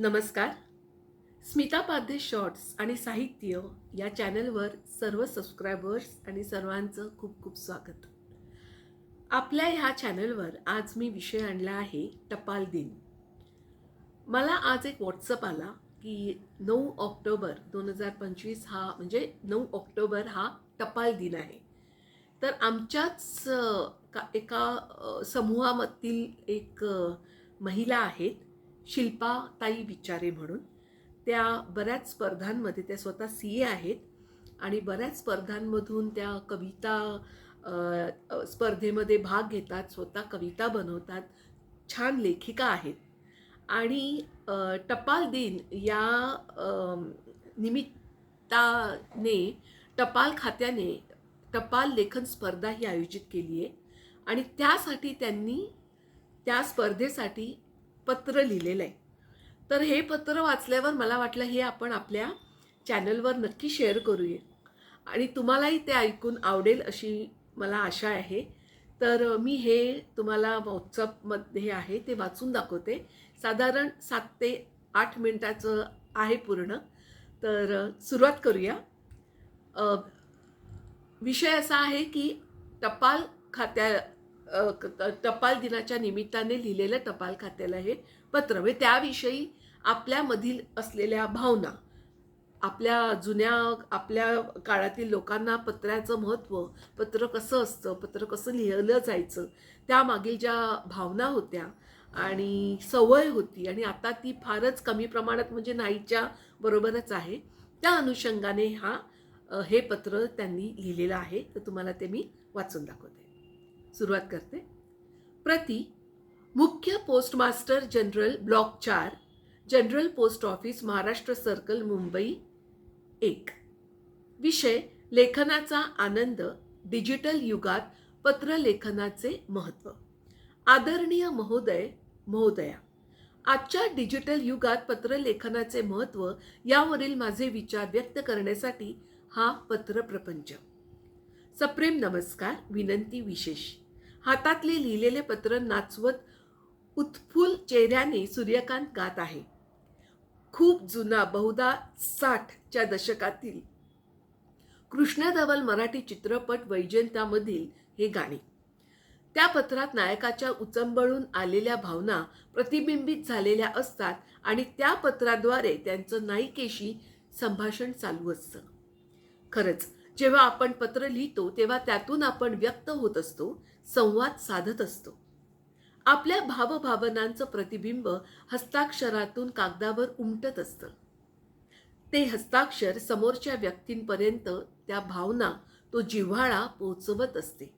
नमस्कार. स्मिता पाध्ये शॉर्ट्स आणि साहित्य या चॅनलवर सर्व सबस्क्रायबर्स आणि सर्वांचं खूप खूप स्वागत. आपल्या ह्या चॅनलवर आज मी विषय आणला आहे टपाल दिन. मला आज एक व्हॉट्सअप आला की नऊ ऑक्टोबर दोन हजार पंचवीस हा म्हणजे नऊ ऑक्टोबर हा टपाल दिन आहे. तर आमच्याच का एका समूहामधील एक महिला आहेत. शिल्पा ताई विचारे म्हणून. त्या बऱ्याच स्पर्धांमध्ये त्या स्वतः सी ए आहेत आणि बऱ्याच स्पर्धांमधून त्या कविता स्पर्धेमध्ये भाग घेतात स्वतः कविता बनवतात. छान लेखिका आहेत. आणि टपाल दिन या निमित्ताने टपाल खात्याने टपाल लेखन स्पर्धा ही आयोजित केली आहे आणि त्यासाठी त्यांनी त्या स्पर्धेसाठी पत्र लिहिलेलं आहे. तर हे पत्र वाचल्यावर मला वाटलं हे आपण आपल्या चॅनलवर नक्की शेअर करूया. आणि तुम्हालाही ते ऐकून आवडेल अशी मला आशा आहे. तर मी हे तुम्हाला व्हॉट्सअपमध्ये आहे ते वाचून दाखवते. साधारण सात ते आठ मिनटाचं आहे पूर्ण. तर सुरुवात करूया. विषय असा आहे की टपाल खात्या टपाल दिनाच्या निमित्ताने लिहिलेलं टपाल खात्याला हे पत्र. म्हणजे त्याविषयी आपल्यामधील असलेल्या भावना आपल्या जुन्या आपल्या काळातील लोकांना पत्राचं महत्त्व पत्र कसं असतं पत्र कसं लिहिलं जायचं त्यामागील ज्या भावना होत्या आणि सवय होती आणि आता ती फारच कमी प्रमाणात म्हणजे नाहीच्या बरोबरच आहे त्या अनुषंगाने हा हे पत्र त्यांनी लिहिलेलं आहे. तर तुम्हाला ते मी वाचून दाखवते. सुरुवात करते. प्रति मुख्य पोस्टमास्टर जनरल ब्लॉक चार general post office Maharashtra circle Mumbai एक. विषय लेखनाचा आनंद डिजिटल युगात पत्रलेखनाचे महत्त्व आदरणीय महोदय महोदया आजच्या डिजिटल युगात पत्रलेखनाचे महत्त्व यावरील माझे विचार व्यक्त करण्यासाठी हा पत्रप्रपंच. सप्रेम नमस्कार विनंती विशेष. हातातले लिहिलेले पत्र नाचवत उत्फुल चेहऱ्याने सूर्यकांत गात आहे. खूप जुना बहुधा साठच्या दशकातील कृष्णधवल मराठी चित्रपट वैजयंतामधील हे गाणे. त्या पत्रात नायकाच्या उचंबळून आलेल्या भावना प्रतिबिंबित झालेल्या असतात आणि त्या पत्राद्वारे त्यांचं नायिकेशी संभाषण चालू असतं. खरंच जेव्हा आपण पत्र लिहितो तेव्हा त्यातून आपण व्यक्त होत असतो संवाद साधत असतो. आपल्या भावभावनांचं प्रतिबिंब हस्ताक्षरातून कागदावर उमटत असतं. ते हस्ताक्षर समोरच्या व्यक्तींपर्यंत त्या भावना तो जिव्हाळा पोहोचवत असते.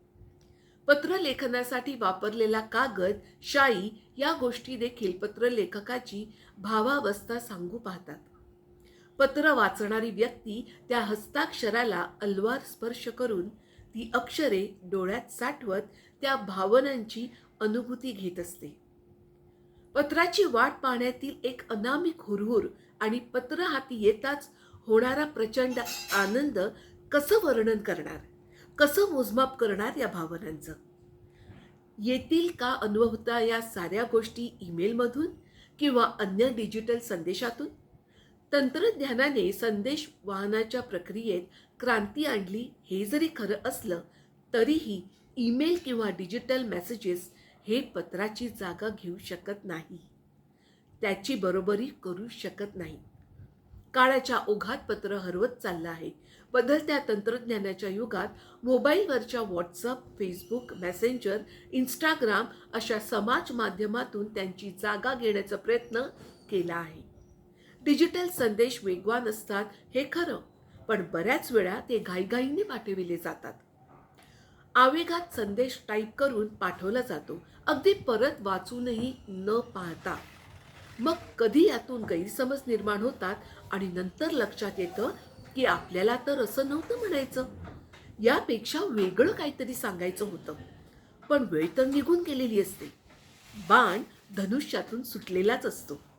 पत्रलेखनासाठी वापरलेला कागद शाई या गोष्टी देखील पत्रलेखकाची भावावस्था सांगू पाहतात. पत्र वाचणारी व्यक्ती त्या हस्ताक्षराला अलवार स्पर्श करून ती अक्षरे डोळ्यात साठवत त्या भावनांची अनुभूती घेत असते. पत्राची वाट पाहण्यातील एक अनामिक हुरहुर आणि पत्र हाती येताच होणारा प्रचंड आनंद कसं वर्णन करणार? कसं मोजमाप करणार या भावनांचं? येतील का अनुभवता या साऱ्या गोष्टी ईमेलमधून किंवा अन्य डिजिटल संदेशातून? तंत्रज्ञानाने संदेश वाहनाच्या प्रक्रियेत क्रांती आणली हे जरी खरं असलं तरीही ईमेल किंवा डिजिटल मेसेजेस हे पत्राची जागा घेऊ शकत नाही. त्याची बरोबरी करू शकत नाही. काळाच्या ओघात पत्र हरवत चाललं आहे. बदलत्या तंत्रज्ञानाच्या युगात मोबाईलवरच्या व्हॉट्सअप फेसबुक मेसेंजर इंस्टाग्राम अशा समाज माध्यमातून त्यांची जागा घेण्याचा प्रयत्न केला आहे. डिजिटल संदेश वेगवान असतात हे खरं पण बऱ्याच वेळा ते घाईघाईने पाठविले जातात. आवेगात संदेश टाईप करून पाठवला जातो अगदी परत वाचूनही न पाहता. मग कधी यातून गैरसमज निर्माण होतात आणि नंतर लक्षात येतं की आपल्याला तर असं नव्हतं म्हणायचं. यापेक्षा वेगळं काहीतरी सांगायचं होतं. पण वेळ तर निघून गेलेली असते. बाण धनुष्यातून सुटलेलाच असतो.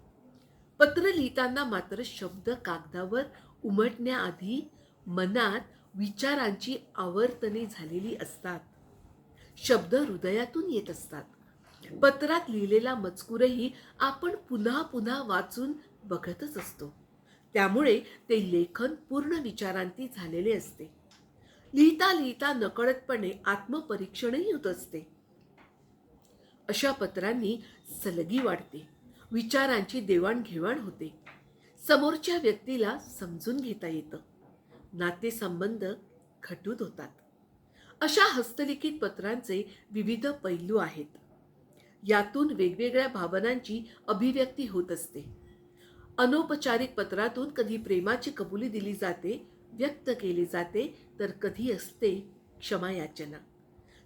पत्र लिहिताना मात्र शब्द कागदावर उमटण्याआधी मनात विचारांची आवर्तने झालेली असतात. शब्द हृदयातून येत असतात. पत्रात लिहिलेला मजकूरही आपण पुन्हा पुन्हा वाचून बघतच असतो. त्यामुळे ते लेखन पूर्ण विचारांती झालेले असते. लिहिता लिहिता नकळतपणे आत्मपरीक्षणही होत असते. अशा पत्रांनी सलगी वाढते. विचारांची देवाणघेवाण होते. समोरच्या व्यक्तीला समजून घेता येतं. नातेसंबंध खटूत होतात. अशा हस्तलिखित पत्रांचे विविध पैलू आहेत. यातून वेगवेगळ्या भावनांची अभिव्यक्ती होत असते. अनौपचारिक पत्रातून कधी प्रेमाची कबुली दिली जाते व्यक्त केली जाते तर कधी असते क्षमायाचना.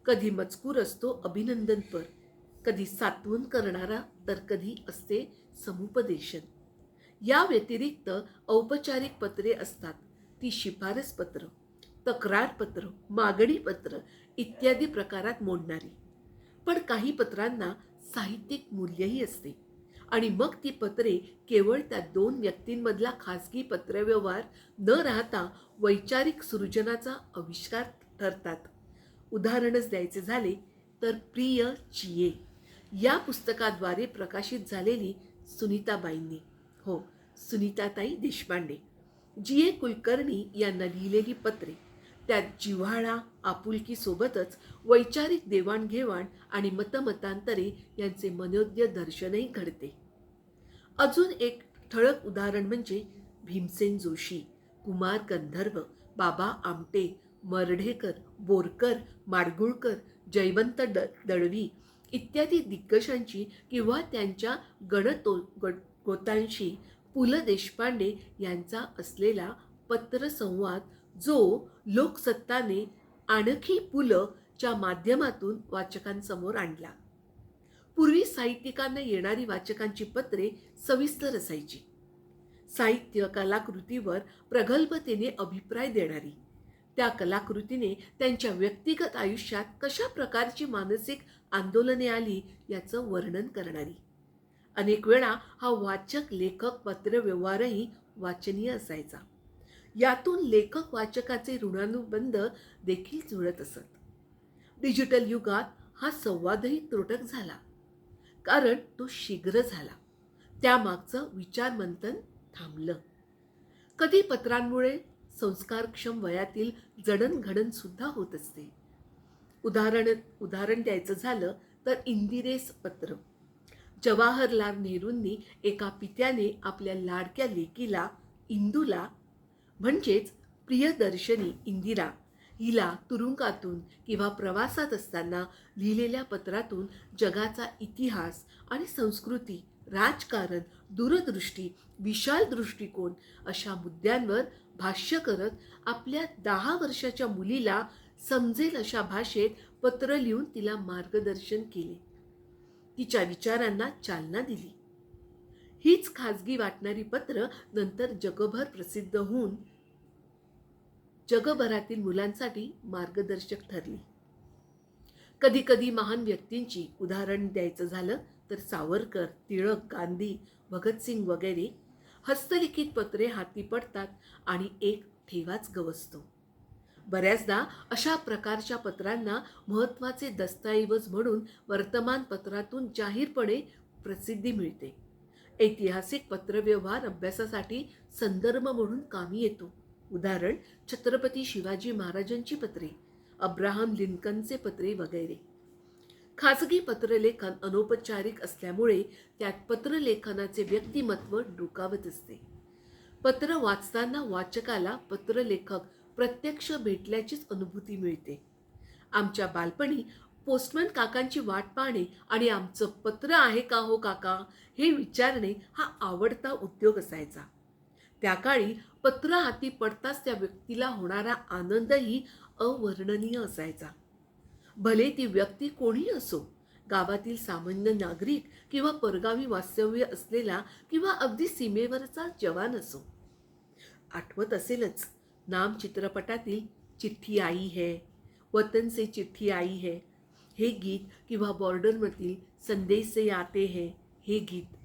कधी मजकूर असतो अभिनंदनपर कधी सात्वन करणारा तर कधी असते समुपदेशन. या व्यतिरिक्त औपचारिक पत्रे असतात. ती शिफारस पत्र तक्रार पत्र मागणी पत्र इत्यादी प्रकारात मोडणारी. पण काही पत्रांना साहित्यिक मूल्यही असते. आणि मग ती पत्रे केवळ त्या दोन व्यक्तींमधला खासगी पत्रव्यवहार न राहता वैचारिक सृजनाचा आविष्कार ठरतात. उदाहरणच द्यायचे झाले तर प्रिय चिये. या पुस्तकाद्वारे प्रकाशित झालेली सुनीताबाईंनी. हो सुनीताताई देशपांडे. जी ए कुलकर्णी यांना लिहिलेली पत्रे त्यात जिव्हाळा आपुलकीसोबतच वैचारिक देवाणघेवाण आणि मतमतांतरे यांचे मनोज्ञ दर्शनही घडते. अजून एक ठळक उदाहरण म्हणजे भीमसेन जोशी कुमार गंधर्व बाबा आमटे मर्ढेकर बोरकर माडगुळकर जयवंत ड दळवी इत्यादी दिग्गजांची किंवा त्यांच्या गणतो गण गोतांशी पु ल देशपांडे यांचा असलेला पत्रसंवाद जो लोकसत्ताने आणखी पुलच्या माध्यमातून वाचकांसमोर आणला. पूर्वी साहित्यिकांना येणारी वाचकांची पत्रे सविस्तर असायची. साहित्य कलाकृतीवर प्रगल्भतेने अभिप्राय देणारी. त्या कलाकृतीने त्यांच्या व्यक्तिगत आयुष्यात कशा प्रकारची मानसिक आंदोलने आली याचं वर्णन करणारी. अनेक वेळा हा वाचक लेखक पत्रव्यवहारही वाचनीय असायचा. यातून लेखक वाचकाचे ऋणानुबंध देखील जुळत असत. डिजिटल युगात हा संवादही त्रोटक झाला. कारण तो शीघ्र झाला. त्यामागचं विचारमंथन थांबलं. कधी पत्रांमुळे संस्कारक्षम वयातील जडणघडण सुद्धा होत असते. उदाहरण उदाहरण द्यायचं झालं तर इंदिरेस पत्र. जवाहरलाल नेहरूंनी एका पित्याने आपल्या लाडक्या लेकीला इंदूला म्हणजेच प्रियदर्शनी इंदिरा हिला तुरुंगातून किंवा प्रवासात असताना लिहिलेल्या पत्रातून जगाचा इतिहास आणि संस्कृती राजकारण दूरदृष्टी विशाल दृष्टिकोन अशा मुद्द्यांवर भाष्य करत आपल्या दहा वर्षाच्या मुलीला समजेल अशा भाषेत पत्र लिहून तिला मार्गदर्शन केले. तिच्या विचारांना चालना दिली. हीच खाजगी वाटणारी पत्र नंतर जगभर प्रसिद्ध होऊन जगभरातील मुलांसाठी मार्गदर्शक ठरली. कधी कधी महान व्यक्तींची उदाहरण द्यायचं झालं तर सावरकर टिळक गांधी भगतसिंग वगैरे हस्तलिखित पत्रे हाती पडतात आणि एक ठेवाच गवसतो. बऱ्याचदा अशा प्रकारच्या पत्रांना महत्त्वाचे दस्तऐवज म्हणून वर्तमानपत्रातून जाहीरपणे प्रसिद्धी मिळते. ऐतिहासिक पत्रव्यवहार अभ्यासासाठी संदर्भ म्हणून कामी येतो. उदाहरण छत्रपती शिवाजी महाराजांची पत्रे अब्राहम लिंकनचे पत्रे वगैरे. खाजगी पत्रलेखन अनौपचारिक असल्यामुळे त्यात पत्रलेखनाचे व्यक्तिमत्व डोकावत असते. पत्र वाचताना वाचकाला पत्रलेखक प्रत्यक्ष भेटल्याचीच अनुभूती मिळते. आमच्या बालपणी पोस्टमन काकांची वाट पाहणे आणि आमचं पत्र आहे का हो काका हे विचारणे हा आवडता उद्योग असायचा. त्या काळी पत्र हाती पडताच त्या व्यक्तीला होणारा आनंदही अवर्णनीय असायचा. भले ती व्यक्ती कोणी असो गावातील सामान्य नागरिक किंवा परगावी वास्तव्य असलेला किंवा अगदी सीमेवरचा जवान असो. आठवत असेलच नाम चित्रपटातील चिठ्ठी आई है वतन से चिठ्ठी आई है हे गीत किंवा बॉर्डरमधील संदेश से आते है हे गीत.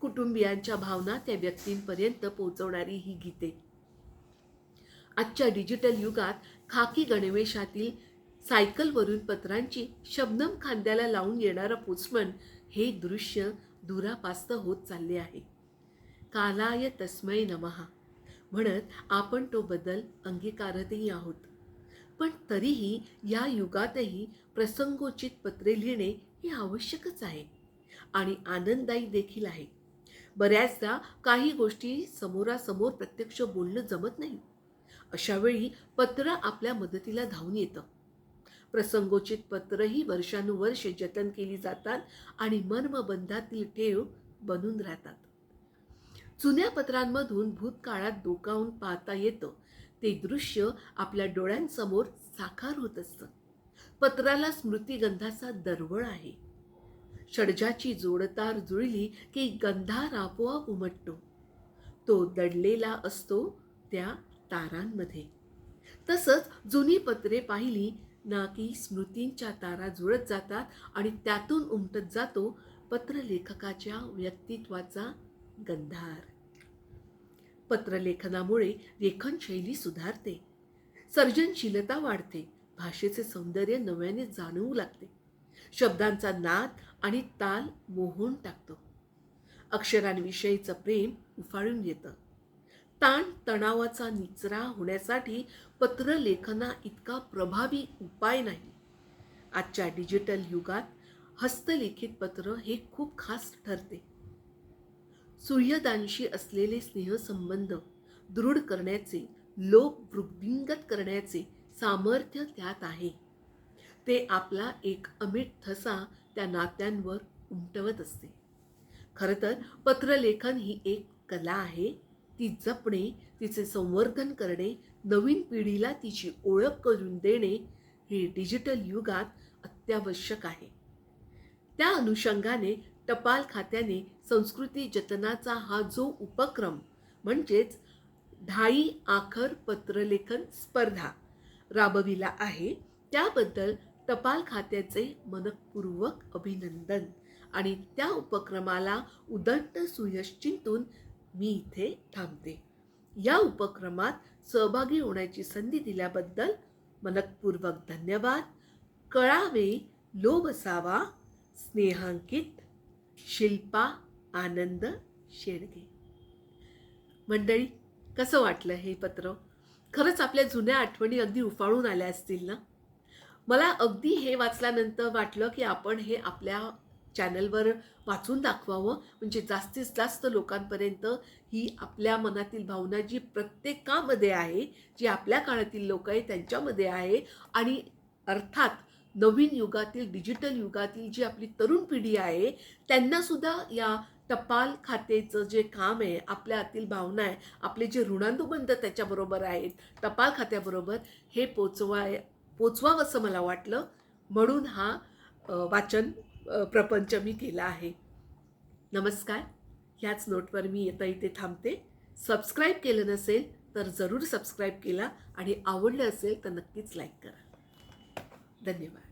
कुटुंबियांच्या भावना त्या व्यक्तींपर्यंत पोहोचवणारी ही गीते. आजच्या डिजिटल युगात खाकी गणवेशातील सायकलवरून पत्रांची शबनम खांद्याला लावून येणारा पोचमन हे दृश्य दुरापास्त होत चालले आहे. कालाय तस्मै नमहा म्हणत आपण तो बदल अंगीकारतही आहोत. पण तरीही या युगातही प्रसंगोचित पत्रे लिहिणे हे आवश्यकच आहे आणि आनंददायी देखील आहे. बऱ्याचदा काही गोष्टी समोरासमोर प्रत्यक्ष बोलणं जमत नाही. अशावेळी पत्र आपल्या मदतीला धावून येतं. प्रसंगोचित पत्रही वर्षानुवर्षे जतन केली जातात आणि मर्मबंधातील ठेव बनून राहतात. जुन्या पत्रांमधून भूतकाळात डोकावून पाहता येतं. ते दृश्य आपल्या डोळ्यांसमोर साकार होत असतं. पत्राला स्मृतिगंधाचा दरवळ आहे. षडजाची जोडतार जुळली की गंधार आपोआप उमटतो. तो दडलेला असतो त्या तारांमध्ये. तसंच जुनी पत्रे पाहिली ना की स्मृतींच्या तारा जुळत जातात आणि त्यातून उमटत जातो पत्रलेखकाच्या व्यक्तित्वाचा गंधार. पत्रलेखनामुळे लेखनशैली सुधारते. सर्जनशीलता वाढते. भाषेचे सौंदर्य नव्याने जाणवू लागते. शब्दांचा नाद आणि ताल मोहून टाकतो. अक्षरांविषयीचं प्रेम उफाळून येतं. ताण तणावाचा निचरा होण्यासाठी पत्रलेखना इतका प्रभावी उपाय नाही. आजच्या डिजिटल युगात हस्तलिखित पत्र हे खूप खास ठरते. सूर्यदानशी असलेले स्नेहसंबंध दृढ करण्याचे लोक वृद्धिंगत करण्याचे सामर्थ्य त्यात आहे. ते आपला एक अमिट ठसा त्या नात्यांवर उमटवत असते. खरं तर पत्रलेखन ही एक कला आहे ती जपणे तिचे संवर्धन करणे नवीन पिढीला तिची ओळख करून देणे हे डिजिटल युगात अत्यावश्यक आहे. त्या अनुषंगाने टपाल खात्याने संस्कृती जतनाचा हा जो उपक्रम म्हणजेच ढाई आखर पत्रलेखन स्पर्धा राबविला आहे त्याबद्दल टपाल खात्याचे मनपूर्वक अभिनंदन आणि त्या उपक्रमाला उदंड सुयश चिंतून मी इथे थांबते. या उपक्रमात सहभागी होण्याची संधी दिल्याबद्दल मनपूर्वक धन्यवाद. कळावे लोभ असावा स्नेहांकित शिल्पा आनंद शेडगे मंडळी कसं वाटलं हे पत्र? खरंच आपल्या जुन्या आठवणी अगदी उफाळून आल्या असतील ना? मला अगदी हे वाचल्यानंतर वाटलं की आपण हे आपल्या चॅनलवर वाचून दाखवावं. म्हणजे जास्तीत जास्त लोकांपर्यंत ही आपल्या मनातील भावना जी प्रत्येकामध्ये आहे जी आपल्या काळातील लोक आहे त्यांच्यामध्ये आहे. आणि अर्थात नवीन युगातील डिजिटल युगातील जी आपली तरुण पिढी आहे त्यांनासुद्धा या टपाल खातेचं जे काम आहे आपल्या आतील भावना आहे आपले जे ऋणानुबंध त्याच्याबरोबर आहेत टपाल खात्याबरोबर हे पोचवाय पोचवावं असं मला वाटलं. म्हणून हा वाचन प्रपंच मी केला आहे. नमस्कार. ह्याच नोटवर मी येता इथे थांबते. सबस्क्राईब केलं नसेल तर जरूर सबस्क्राईब केला आणि आवडलं असेल तर नक्कीच लाईक करा. धन्यवाद.